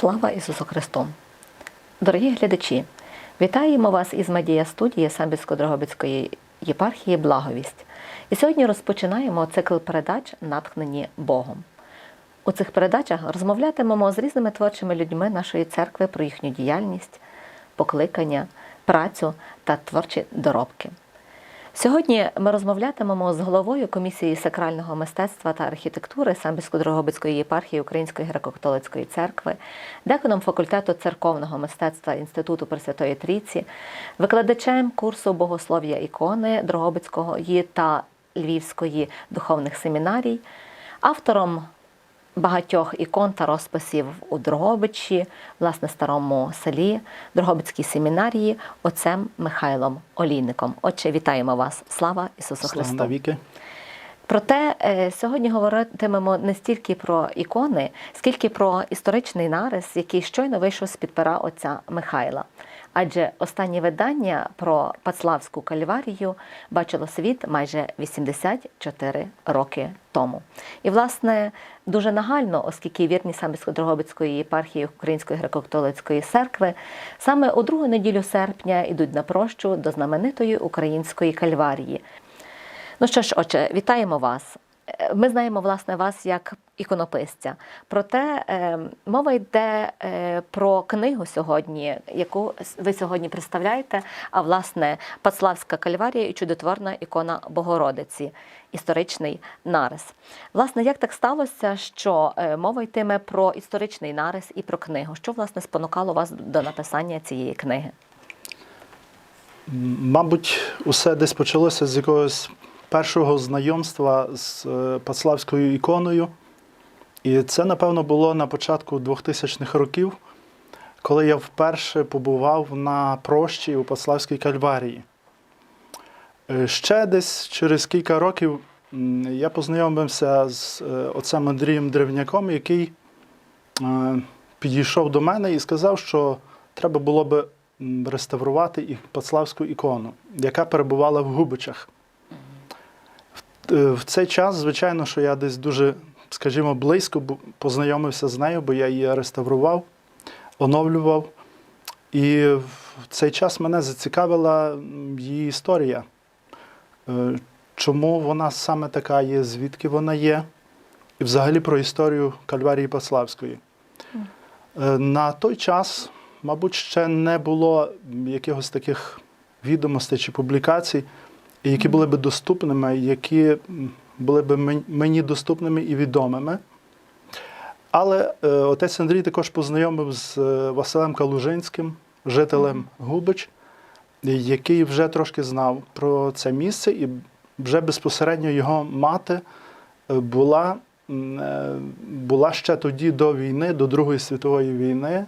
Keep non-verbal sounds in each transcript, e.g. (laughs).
Слава Ісусу Христу! Дорогі глядачі, вітаємо вас із медіа студії Самбірсько-Дрогобицької єпархії Благовість. І сьогодні розпочинаємо цикл передач, натхнені Богом. У цих передачах розмовлятимемо з різними творчими людьми нашої церкви про їхню діяльність, покликання, працю та творчі доробки. Сьогодні ми розмовлятимемо з головою комісії сакрального мистецтва та архітектури Самбірсько-Дрогобицької єпархії Української греко-католицької церкви, деканом факультету церковного мистецтва Інституту Пресвятої Трійці, викладачем курсу богослов'я ікони Дрогобицької та Львівської духовних семінарій, автором багатьох ікон та розписів у Дрогобичі, власне, старому селі, Дрогобицькій семінарії, отцем Михайлом Олійником. Отче, вітаємо вас! Слава Ісусу Слава Христу! навіки. Проте е, сьогодні говоритимемо не стільки про ікони, скільки про історичний нарис, який щойно вийшов з під пера отця Михайла. Адже останнє видання про Пацлавську кальварію бачило світ майже 84 роки тому. І, власне, дуже нагально, оскільки вірні Самбірсько-Дрогобицької єпархії Української греко-католицької церкви саме у другу неділю серпня йдуть на прощу до знаменитої української кальварії. Ну що ж, отче, вітаємо вас. Ми знаємо власне вас як іконописця. Проте е, мова йде е, про книгу сьогодні, яку ви сьогодні представляєте. А власне Пацлавська кальварія і чудотворна ікона Богородиці, історичний нарис. Власне, як так сталося, що е, мова йтиме про історичний нарис і про книгу? Що власне спонукало вас до написання цієї книги? Мабуть, усе десь почалося з якогось першого знайомства з Пацлавською іконою. І це, напевно, було на початку 2000-х років, коли я вперше побував на прощі у Пацлавській кальварії. Е, Ще десь через кілька років я познайомився з е, отцем Андрієм Древняком, який е, підійшов до мене і сказав, що треба було би реставрувати і ікону, яка перебувала в Губичах. В цей час, звичайно, що я десь дуже, скажімо, близько познайомився з нею, бо я її реставрував, оновлював. І в цей час мене зацікавила її історія. Е, Чому вона саме така є, звідки вона є, і взагалі про історію Кальварії Паславської. Е, На той час, мабуть, ще не було якихось таких відомостей чи публікацій, які були б доступними, які були б мені доступними і відомими. Але е, отець Андрій також познайомив з е, Василем Калужинським, жителем Губич, який вже трошки знав про це місце, і вже безпосередньо його мати е, була, була ще тоді до війни, до Другої світової війни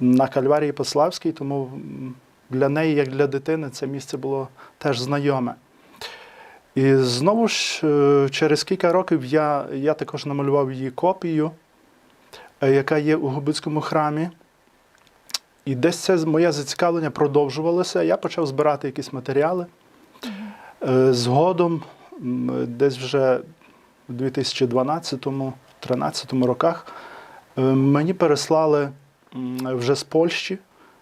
на Кальварії Пославській, тому для неї, як для дитини, це місце було теж знайоме. І знову ж е, через кілька років я, я також намалював її копію, е, яка є у Губицькому храмі. І десь це моє зацікавлення продовжувалося. Я почав збирати якісь матеріали. Е, Згодом, десь вже у 2012-2013 роках, мені переслали вже з Польщі,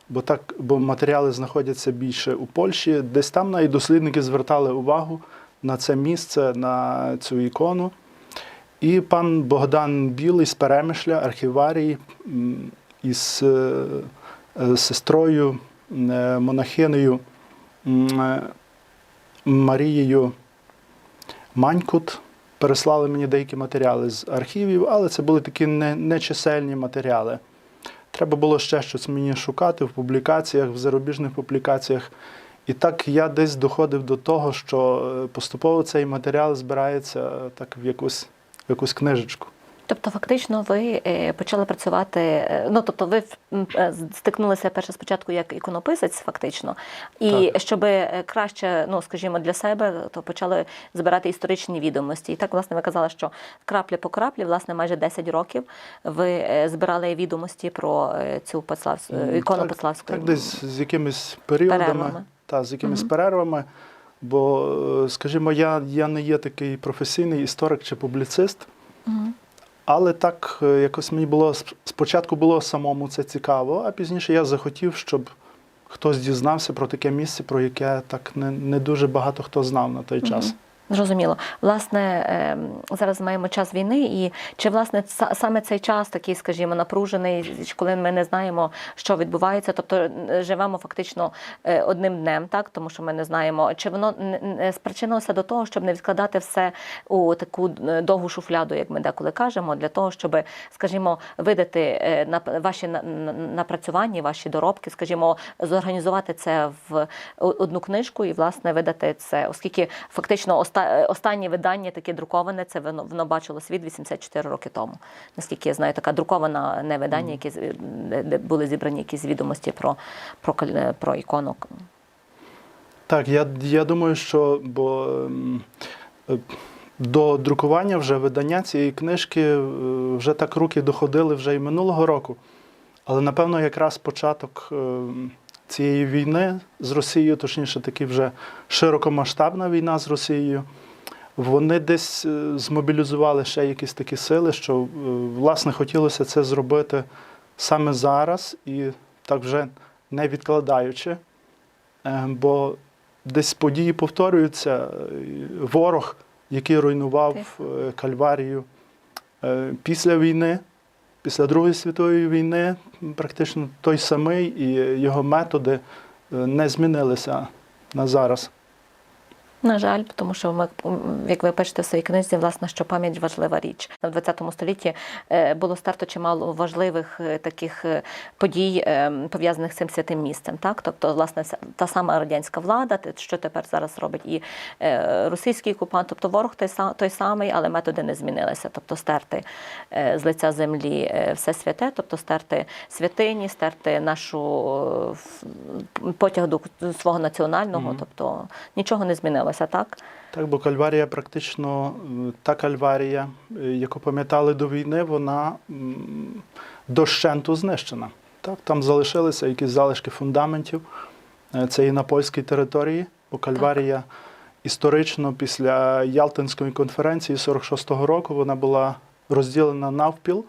бо, так, бо матеріали знаходяться більше у Польщі. Десь там навіть дослідники звертали увагу на це місце, на цю ікону. І пан Богдан Білий з Перемишля, архіварій, із е, е, сестрою, е, монахинею Марією Манькут переслали мені деякі матеріали з архівів, але це були такі не- нечисельні матеріали. Треба було ще щось мені шукати в публікаціях, в зарубіжних публікаціях. І так я десь доходив до того, що е, поступово цей матеріал збирається е, так в якусь, в якусь книжечку. Тобто, фактично, ви е, почали працювати. Ну тобто, ви стикнулися перше спочатку як іконописець, фактично, і Так. щоб краще, ну скажімо, для себе, то почали збирати історичні відомості. І так, власне, ви казали, що крапля по краплі, власне, майже 10 років ви збирали відомості про цю Пацлавську ікону так, Пацлавської. Так, десь з якимись періодами, Перервами. Та, з якимись перервами. Бо, е, скажімо, я, я не є такий професійний історик чи публіцист. Але так е, якось мені було спочатку було самому це цікаво, а пізніше я захотів, щоб хтось дізнався про таке місце, про яке так не, не дуже багато хто знав на той час. Зрозуміло. Власне, ем, зараз маємо час війни, і чи власне са- саме цей час такий, скажімо, напружений, коли ми не знаємо, що відбувається, тобто е, живемо фактично е, одним днем, так тому що ми не знаємо, чи воно не спричинилося до того, щоб не відкладати все у таку е, довгу шуфляду, як ми деколи кажемо, для того, щоб, скажімо, видати е, ваші на- на- напрацювання, ваші доробки, скажімо, зорганізувати це в одну книжку і власне видати це, оскільки фактично оста- останнє видання таке друковане, це воно, воно бачило світ 84 роки тому. Наскільки я знаю, така друкована не видання, які де, були зібрані якісь відомості про, про, про ікону. Так, я, я думаю, що бо ем, до друкування вже видання цієї книжки е, вже так руки доходили вже і минулого року. Але напевно, якраз початок ем, цієї війни з Росією, точніше, таки вже широкомасштабна війна з Росією, вони десь е, змобілізували ще якісь такі сили, що е, власне хотілося це зробити саме зараз і так вже не відкладаючи. Е, Бо десь події повторюються. Ворог, який руйнував Кальварію після війни, після Другої світової війни, практично той самий, і його методи е, не змінилися на зараз. На жаль, тому що ми, як ви пишете в своїй книзі, власне, що пам'ять важлива річ. В 20 столітті е, було старто чимало важливих е, таких е, подій, пов'язаних з цим святим місцем. Так, тобто, власне, та сама радянська влада, що тепер зараз робить і російський окупант, тобто ворог той той самий, але методи не змінилися. Тобто стерти з лиця землі все святе, тобто стерти святині, стерти нашу потяг до свого національного, Мгм. тобто нічого не змінилося, так? Так, бо Кальварія практично е, та Кальварія, е, яку пам'ятали до війни, вона дощенту знищена. Так, там залишилися якісь залишки фундаментів. Е, Це і на польській території, бо Кальварія історично після Ялтинської конференції 46-го року вона була розділена навпіл.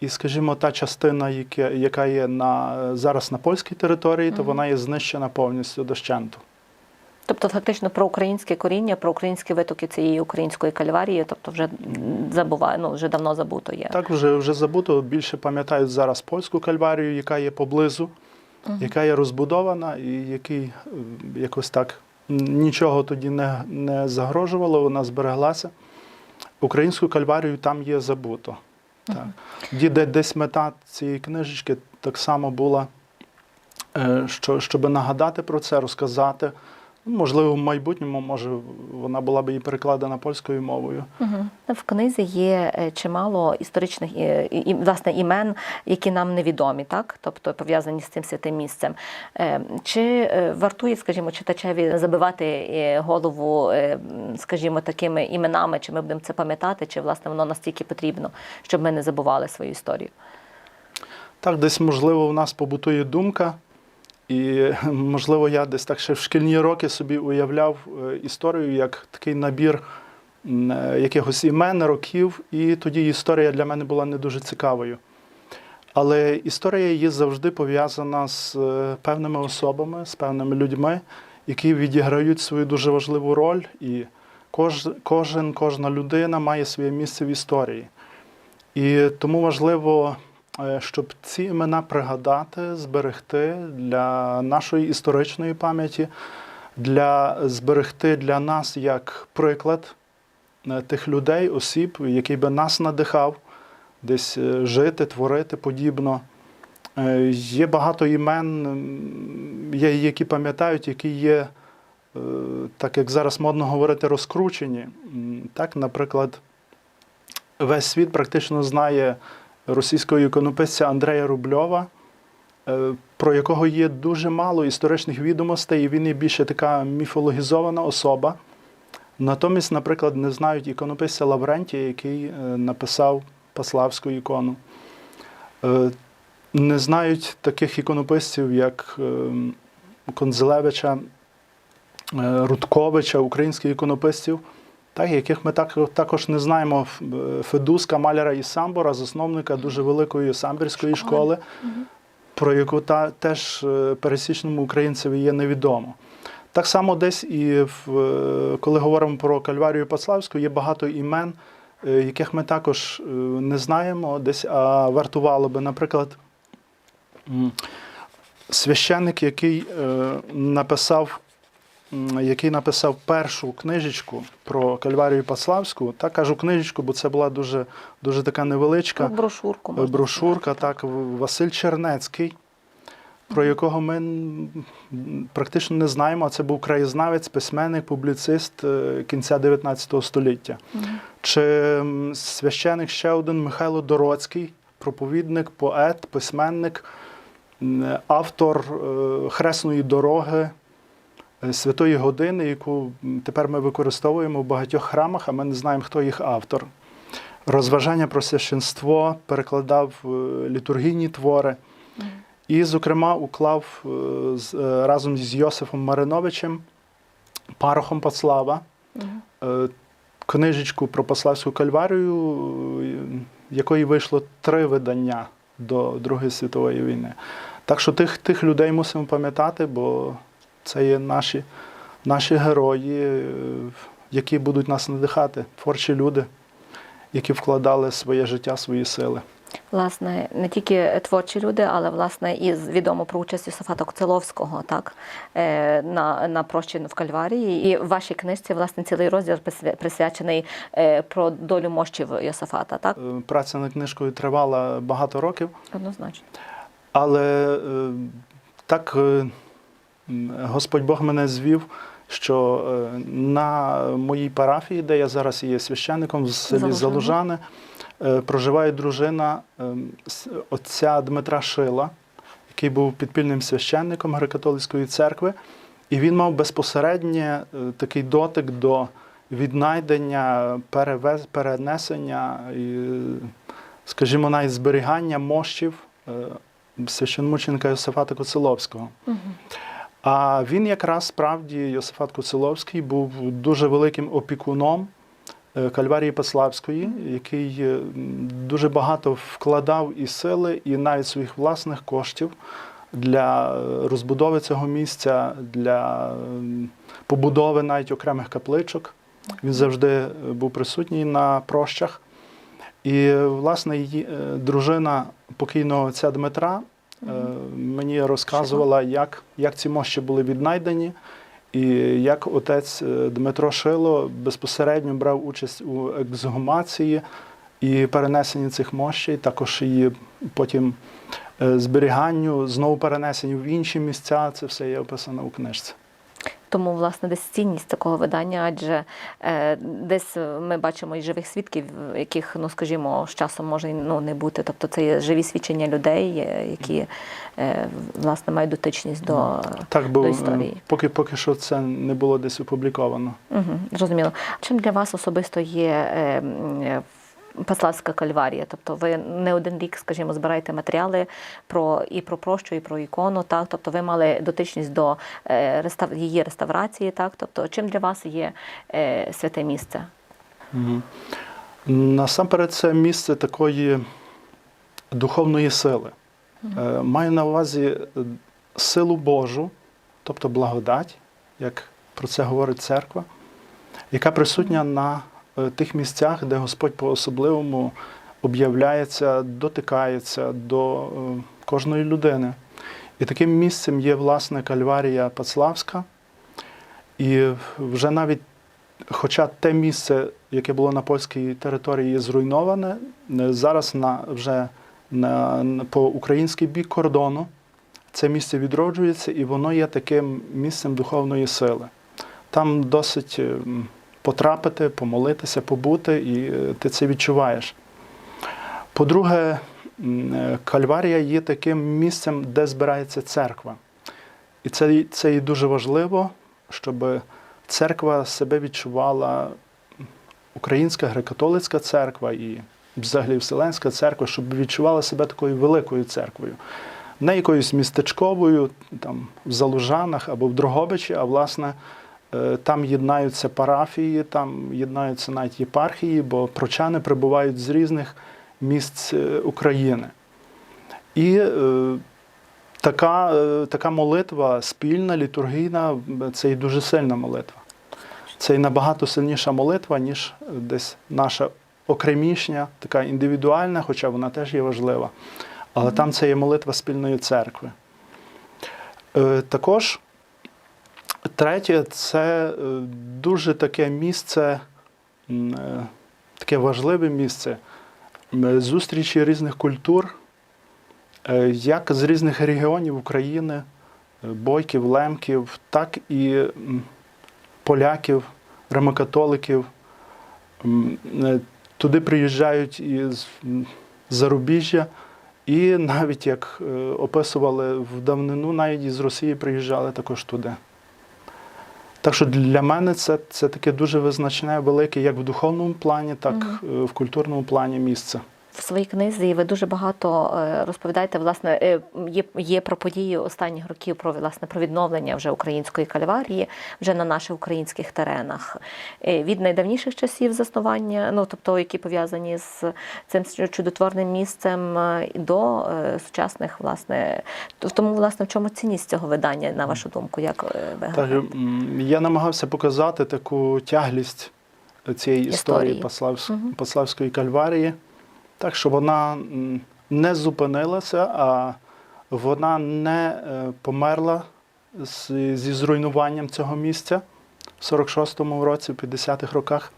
І, скажімо, та частина, яка є на, зараз на польській території, то вона є знищена повністю дощенту. Тобто, фактично про українське коріння, про українські витоки цієї української кальварії, тобто вже забуває, ну вже давно забуто є. Так, вже, вже забуто. Більше пам'ятають зараз польську кальварію, яка є поблизу, яка є розбудована, і який якось так нічого тоді не, не загрожувало, вона збереглася. Українську кальварію там є забуто. Так. Ді- де- Десь мета цієї книжечки так само була, е, що, щоб нагадати про це, розказати. Можливо, в майбутньому, може, вона була б і перекладена польською мовою. Угу. В книзі є е, чимало історичних е, і, власне імен, які нам невідомі, так тобто пов'язані з цим святим місцем. Е, Чи вартує, скажімо, читачеві забивати голову, скажімо, такими іменами, чи ми будемо це пам'ятати, чи власне воно настільки потрібно, щоб ми не забували свою історію? Так, десь, можливо, у нас побутує думка, і, (laughs) можливо, я десь так ще в шкільні роки собі уявляв е, історію як такий набір е, якихось імен, років, і тоді історія для мене була не дуже цікавою. Але історія є завжди пов'язана з е, певними особами, з певними людьми, які відіграють свою дуже важливу роль, і кож, кожен, кожна людина має своє місце в історії. І тому важливо, щоб ці імена пригадати, зберегти для нашої історичної пам'яті, для зберегти для нас як приклад е, тих людей, осіб, який би нас надихав десь е, жити, творити подібно. Е, Є багато імен, є, які пам'ятають, які є, е, так як зараз модно говорити, розкручені. Так, наприклад, весь світ практично знає російського іконописця Андрея Рубльова, е, про якого є дуже мало історичних відомостей, і він є більше така міфологізована особа. Натомість, наприклад, не знають іконописця Лаврентія, який е, написав Паславську ікону. Е, Не знають таких іконописців, як Конзелевича, Рудковича, українських іконописців, так, яких ми так, також не знаємо е, Федуска, Маляра і Самбора, засновника дуже великої самбірської школи, про яку та, теж е, пересічному українцеві є невідомо. Так само десь і в, е, коли говоримо про Кальварію Пацлавську, є багато імен, яких ми також не знаємо, десь а вартувало би, наприклад, священник, який написав який написав першу книжечку про Кальварію Паславську. Так кажу книжечку, бо це була дуже, дуже така невеличка Ну, брошурку брошурка, так, Василь Чернецький, про якого ми практично не знаємо. Це був краєзнавець, письменник, публіцист е, кінця 19 століття. Чи священик ще один Михайло Дороцький, проповідник, поет, письменник, автор е, хресної дороги. Е, Святої години, яку тепер ми використовуємо в багатьох храмах, а ми не знаємо, хто їх автор. Розважання про священство перекладав е, літургійні твори. І, зокрема, уклав е, разом з Йосифом Мариновичем, парохом Пацлава, е, книжечку про Паславську кальварію, якої вийшло три видання до Другої світової війни. Так що тих, тих людей мусимо пам'ятати, бо це є наші, наші герої, е, які будуть нас надихати, творчі люди, які вкладали своє життя, свої сили. Власне, не тільки творчі люди, але власне і відомо про участь Йосифата Коцеловського, так е, на, на прощину в Кальварії. І в вашій книжці власне цілий розділ присвячений е, про долю мощів Йосифата. Так Праця над книжкою тривала багато років, однозначно. але так Господь Бог мене звів, що е, на моїй парафії, де я зараз є священником в селі Залужани. Е, проживає дружина е, отця Дмитра Шила, який був підпільним священником Греко-католицької церкви, і він мав безпосередньо такий дотик до віднайдення, перевез, перенесення і, скажімо, навіть зберігання мощів священмученика Йосифата Коцеловського. А він якраз справді, Йосифат Коцеловський, був дуже великим опікуном е, Кальварії Паславської, який е, дуже багато вкладав і сили, і навіть своїх власних коштів для е, розбудови цього місця, для побудови навіть окремих капличок. Він завжди був присутній на прощах. І, власне, її дружина покійного отця Дмитра мені розказувала, як, як ці мощі були віднайдені, і як отець е, Дмитро Шило безпосередньо брав участь у ексгумації і перенесенні цих мощей, також її потім е, зберіганню, знову перенесенню в інші місця. Це все є описано у книжці. Тому, власне, десь цінність такого видання, адже е, десь ми бачимо і живих свідків, яких, ну скажімо, з часом може ну, не бути. Тобто це є живі свідчення людей, які е, власне мають дотичність до, Так, бо до історії. поки, поки що це не було десь опубліковано. Угу, зрозуміло. Чим для вас особисто є е, Паславська кальварія? Тобто ви не один рік, скажімо, збираєте матеріали про і про прощу, і про ікону, так? Тобто ви мали дотичність до е, рестав... її реставрації, так? Тобто, чим для вас є е, святе місце? Мгм. Насамперед, це місце такої духовної сили. Е, Маю на увазі силу Божу, тобто благодать, як про це говорить церква, яка присутня на тих місцях, де Господь по-особливому об'являється, дотикається до е, кожної людини. І таким місцем є, власне, Кальварія Пацлавська. І вже навіть Хоча те місце, яке було на польській території, зруйноване, е, зараз на, вже на, по український бік кордону це місце відроджується, і воно є таким місцем духовної сили. Там досить е, потрапити, помолитися, побути, і е, ти це відчуваєш. По-друге, е, Кальварія є таким місцем, де збирається церква. І це, це і дуже важливо, щоб церква себе відчувала, українська греко-католицька церква і взагалі Вселенська церква, щоб відчувала себе такою великою церквою. Не якоюсь містечковою, там, в Залужанах або в Дрогобичі, а власне Там єднаються парафії, там єднаються навіть єпархії, бо прочани прибувають з різних місць е, України. І е, така, е, така молитва спільна, літургійна, це і дуже сильна молитва. Це і набагато сильніша молитва, ніж е, десь наша окремішня, така індивідуальна, хоча вона теж є важлива. Але там це є молитва спільної церкви. Е, Також третє це е, дуже таке місце, е, таке важливе місце зустрічі різних культур, е, як з різних регіонів України, бойків, лемків, так і поляків, е, Туди приїжджають із зарубіжжя, і навіть як описували в давнину, навіть із Росії приїжджали також туди. Так що для мене це, це таке дуже визначне, велике, як в духовному плані, так і в культурному плані місце. В своїй книзі ви дуже багато е, розповідаєте, власне, е, є, є про події останніх років, про власне про відновлення вже української кальварії вже на наших українських теренах. Е, Від найдавніших часів заснування, ну тобто, які пов'язані з цим чудотворним місцем, до сучасних, власне, тому, власне, в чому цінність цього видання, на вашу думку, як ви Так, я намагався показати таку тяглість цієї історії, Історії. Паславсь- Мгм. Паславської кальварії, так, щоб вона не зупинилася, а вона не е, померла зі зруйнуванням цього місця в 46-му році, в 50-х роках.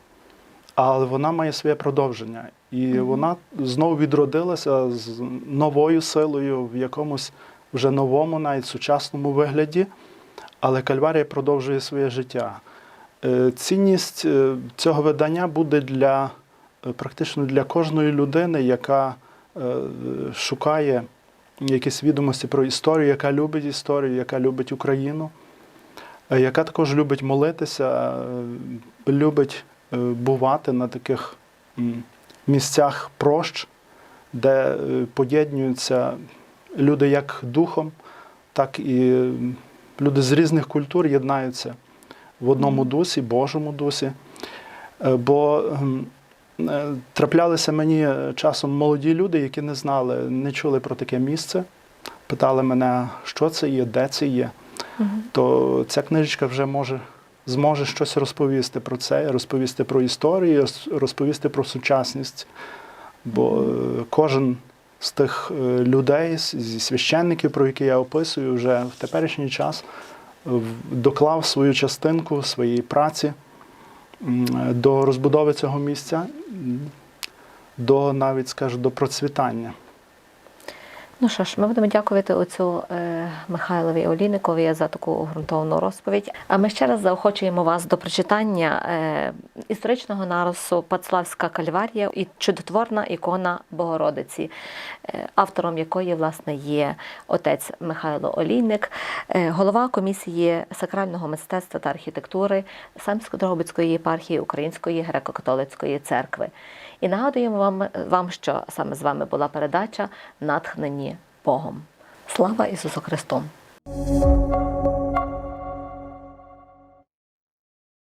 Але вона має своє продовження. І вона знову відродилася з новою силою в якомусь вже новому, навіть сучасному вигляді. Але Кальварія продовжує своє життя. Е, Цінність е, цього видання буде для практично для кожної людини, яка е, шукає якісь відомості про історію, яка любить історію, яка любить Україну, е, яка також любить молитися, е, любить бувати на таких місцях прощ, де поєднуються люди як духом, так і люди з різних культур єднаються в одному дусі, Божому дусі. Бо траплялися мені е, часом молоді люди, які не знали, не чули про таке місце, питали мене, що це є, де це є. То ця книжечка вже може зможе щось розповісти про це, розповісти про історію, розповісти про сучасність. Бо е, кожен з тих е, людей, зі священників, про які я описую, вже в теперішній час е, доклав свою частинку своєї праці е, до розбудови цього місця, до навіть скажу, до процвітання. Ну що ж, ми будемо дякувати оцю е, Михайлові Олійникові за таку ґрунтовну розповідь. А ми ще раз заохочуємо вас до прочитання е, історичного нарису Пацлавська кальварія і чудотворна ікона Богородиці, е, автором якої власне є отець Михайло Олійник, е, голова комісії сакрального мистецтва та архітектури Самсько-Дрогобицької єпархії Української греко-католицької церкви. І нагадуємо вам, вам, що саме з вами була передача Натхнені Богом. Слава Ісусу Христу!